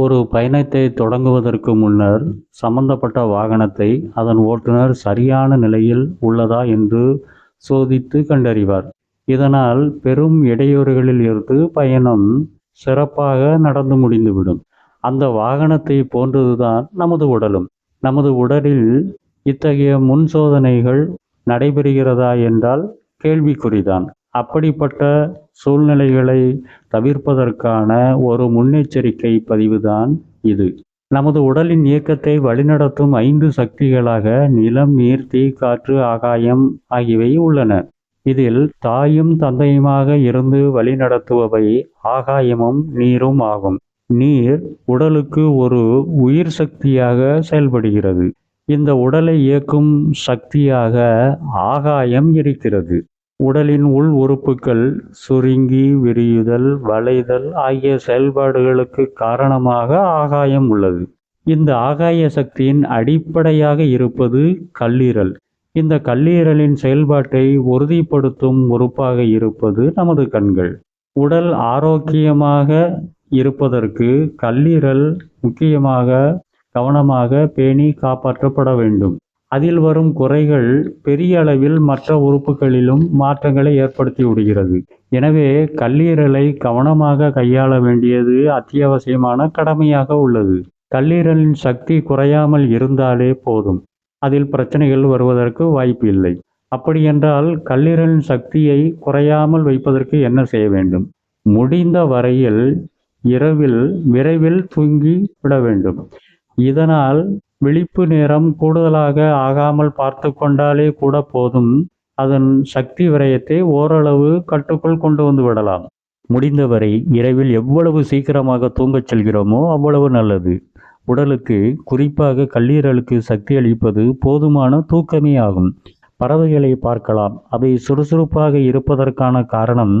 ஒரு பயணத்தை தொடங்குவதற்கு முன்னர் சம்பந்தப்பட்ட வாகனத்தை அதன் ஓட்டுநர் சரியான நிலையில் உள்ளதா என்று சோதித்து கண்டறிவார். இதனால் பெரும் இடையூறுகளில் இருந்து பயணம் சிறப்பாக நடந்து முடிந்துவிடும். அந்த வாகனத்தை போன்றதுதான் நமது உடலும். நமது உடலில் இத்தகைய முன் சோதனைகள் நடைபெறுகிறதா என்றால் கேள்விக்குறிதான். அப்படிப்பட்ட சூழ்நிலைகளை தவிர்ப்பதற்கான ஒரு முன்னெச்சரிக்கை பதிவுதான் இது. நமது உடலின் இயக்கத்தை வழிநடத்தும் ஐந்து சக்திகளாக நிலம் நீர் தீ காற்று ஆகாயம் ஆகியவை உள்ளன. இதில் தாயும் தந்தையுமாக இருந்து வழிநடத்துபவை ஆகாயமும் நீரும் ஆகும். நீர் உடலுக்கு ஒரு உயிர் சக்தியாக செயல்படுகிறது. இந்த உடலை இயக்கும் சக்தியாக ஆகாயம் இருக்கிறது. உடலின் உள் உறுப்புகள் சுருங்கி விரியுதல் வளைதல் ஆகிய செயல்பாடுகளுக்கு காரணமாக ஆகாயம் உள்ளது. இந்த ஆகாய சக்தியின் அடிப்படையாக இருப்பது கல்லீரல். இந்த கல்லீரலின் செயல்பாட்டை உறுதிப்படுத்தும் உறுப்பாக இருப்பது நமது கண்கள். உடல் ஆரோக்கியமாக இருப்பதற்கு கல்லீரல் முக்கியமாக கவனமாக பேணி காப்பாற்றப்பட வேண்டும். அதில் வரும் குறைகள் பெரிய அளவில் மற்ற உறுப்புகளிலும் மாற்றங்களை ஏற்படுத்தி விடுகிறது. எனவே கல்லீரலை கவனமாக கையாள வேண்டியது அத்தியாவசியமான கடமையாக உள்ளது. கல்லீரலின் சக்தி குறையாமல் இருந்தாலே போதும். அதில் பிரச்சனைகள் வருவதற்கு வாய்ப்பு இல்லை அப்படியென்றால் கல்லீரலின் சக்தியை குறையாமல் வைப்பதற்கு என்ன செய்ய வேண்டும்? முடிந்த வரையில் இரவில் விரைவில் தூங்கி விட வேண்டும். இதனால் விழிப்பு நேரம் கூடுதலாக ஆகாமல் பார்த்து கொண்டாலே கூட போதும். அதன் சக்தி விரயத்தை ஓரளவு கட்டுக்குள் கொண்டு வந்து விடலாம். முடிந்தவரை இரவில் எவ்வளவு சீக்கிரமாக தூங்கச் செல்கிறோமோ அவ்வளவு நல்லது. உடலுக்கு குறிப்பாக கல்லீரலுக்கு சக்தி அளிப்பது போதுமான தூக்கமே ஆகும். பறவைகளை பார்க்கலாம். அவை சுறுசுறுப்பாக இருப்பதற்கான காரணம்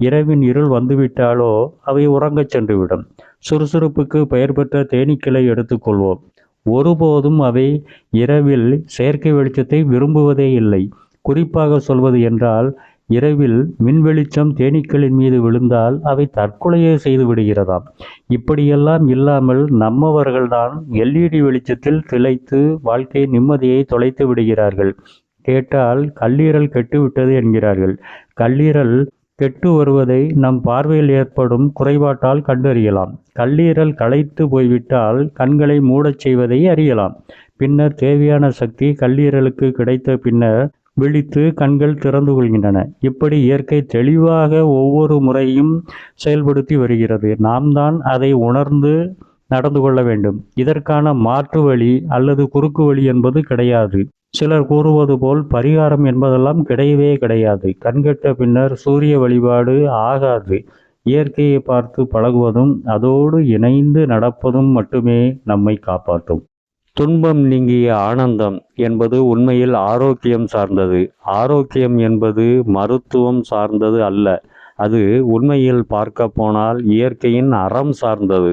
இரவின் இருள் வந்துவிட்டாலோ அவை உறங்கச் சென்றுவிடும். சுறுசுறுப்புக்கு பெயர் பெற்ற தேனீக்களை எடுத்துக்கொள்வோம் ஒருபோதும் அவை இரவில் செயற்கை வெளிச்சத்தை விரும்புவதே இல்லை. குறிப்பாக சொல்வது என்றால் இரவில் மின் வெளிச்சம் தேனீக்களின் மீது விழுந்தால் அவை தற்கொலையே செய்து விடுகிறதாம். இப்படியெல்லாம் இல்லாமல் நம்மவர்கள்தான் எல்இடி வெளிச்சத்தில் திளைத்து வாழ்க்கை நிம்மதியை தொலைத்து விடுகிறார்கள். கேட்டால் கல்லீரல் கெட்டுவிட்டது என்கிறார்கள். கல்லீரல் கெட்டு வருவதை நம் பார்வையில் ஏற்படும் குறைபாட்டால் கண்டறியலாம். கல்லீரல் களைத்து போய்விட்டால் கண்களை மூடச் செய்வதை அறியலாம். பின்னர் தேவையான சக்தி கல்லீரலுக்கு கிடைத்த பின்னர் விழித்து கண்கள் திறந்து கொள்கின்றன. இப்படி இயற்கை தெளிவாக ஒவ்வொரு முறையும் செயல்படுத்தி வருகிறது. நாம் தான் அதை உணர்ந்து நடந்து கொள்ள வேண்டும். இதற்கான மாற்று வழி அல்லது குறுக்கு வழி என்பது கிடையாது. சிலர் கூறுவது போல் பரிகாரம் என்பதெல்லாம் கிடையவே கிடையாது. கண்கட்ட பின்னர் சூரிய வழிபாடு ஆகாது. இயற்கையை பார்த்து பழகுவதும் அதோடு இணைந்து நடப்பதும் மட்டுமே நம்மை காப்பாற்றும். துன்பம் நீங்கிய ஆனந்தம் என்பது உண்மையில் ஆரோக்கியம் சார்ந்தது. ஆரோக்கியம் என்பது மருத்துவம் சார்ந்தது அல்ல. அது உண்மையில் பார்க்க போனால் இயற்கையின் அறம் சார்ந்தது.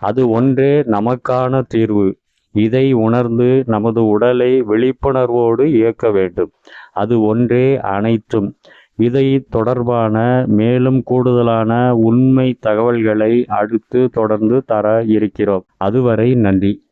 அது ஒன்றே நமக்கான தீர்வு. இதை உணர்ந்து நமது உடலை விழிப்புணர்வோடு இயக்க வேண்டும். அது ஒன்றே அனைத்தும். இதை தொடர்பான மேலும் கூடுதலான உண்மை தகவல்களை அடுத்து தொடர்ந்து தர இருக்கிறோம். அதுவரை நன்றி.